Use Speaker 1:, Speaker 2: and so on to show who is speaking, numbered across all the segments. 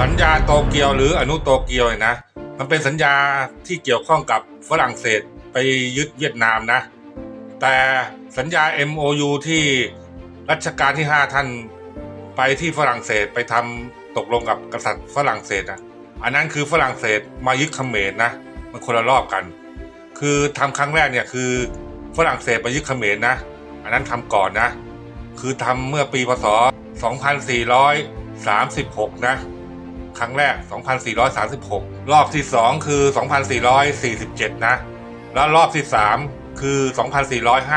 Speaker 1: สัญญาโตเกียวหรืออนุโตเกียวเนี่ยนะ มันเป็นสัญญาที่เกี่ยวข้องกับฝรั่งเศสไปยึดเวียดนามนะ แต่สัญญา MOU ที่รัชกาลที่ 5 ท่านไปที่ฝรั่งเศสไปทำตกลงกับกษัตริย์ฝรั่งเศสอะอันนั้นคือฝรั่งเศสมายึดเขมรนะ มันคนละรอบกัน คือทำครั้งแรกเนี่ยคือฝรั่งเศสไปยึดเขมรนะ อันนั้นทำก่อนนะ คือทำเมื่อปีพศ 2436 นะ ครั้งแรก 2436 รอบที่ 2 คือ 2447 นะ แล้วรอบที่ 3 คือ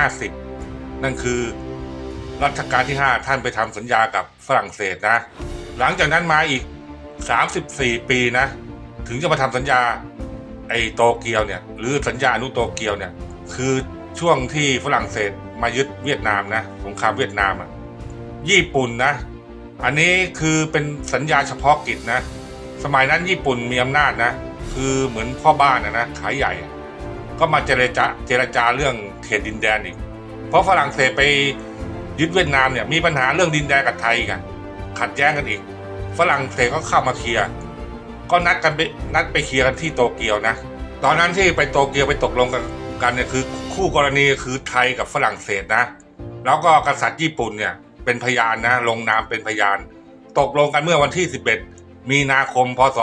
Speaker 1: 2450 นั่นคือ รัชกาลที่ 5 ท่านไปทำสัญญากับฝรั่งเศสนะ หลังจากนั้นมาอีก 34 ปีนะ ถึงจะมาทำสัญญาไอโตเกียวเนี่ย หรือสัญญาอนุโตเกียวเนี่ย คือช่วงที่ฝรั่งเศสมายึดเวียดนามนะ สงครามเวียดนามอะ ญี่ปุ่นนะ อันนี้คือเป็นสัญญาเฉพาะกิจนะ สมัยนั้นญี่ปุ่นมีอำนาจนะ คือเหมือนพ่อบ้านนะนะขายใหญ่ ก็มาเจรจาเจรจาเรื่องเขตดินแดนอีก เพราะฝรั่งเศสไปยึดเวียดนามเนี่ยมีปัญหาเรื่องดินแดนกับไทยกันขัดแย้งกันอีก ฝรั่งเศสก็เข้ามาเคลียร์ ก็นัดกันไปนัดไปเคลียร์กันที่โตเกียวนะ ตอนนั้นที่ไปโตเกียวไปตกลงกันกันเนี่ยคือคู่กรณีคือไทยกับฝรั่งเศสนะ แล้วก็กษัตริย์ญี่ปุ่นเนี่ย เป็นพยานนะ ลงนามเป็นพยาน ตกลงกันเมื่อวันที่ 11 มีนาคม พศ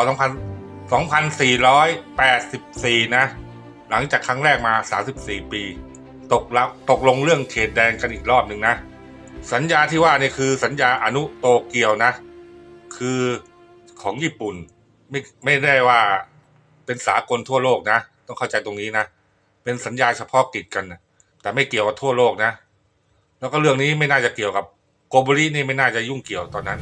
Speaker 1: 2484 นะ หลังจากครั้งแรกมา 34 ปี ตกล้วตกลงเรื่องเขตแดนกันอีกรอบหนึ่งนะ สัญญาที่ว่านี่คือสัญญาอนุโตเกียวนะ คือของญี่ปุ่นไม่ไม่ได้ว่าเป็นสากลทั่วโลกนะ ต้องเข้าใจตรงนี้นะ เป็นสัญญาเฉพาะกิจกันนะแต่ไม่เกี่ยวกับทั่วโลกนะ แล้วก็เรื่องนี้ไม่น่าจะเกี่ยวกับ โกบรินี่ไม่น่าจะยุ่งเกี่ยวตอนนั้น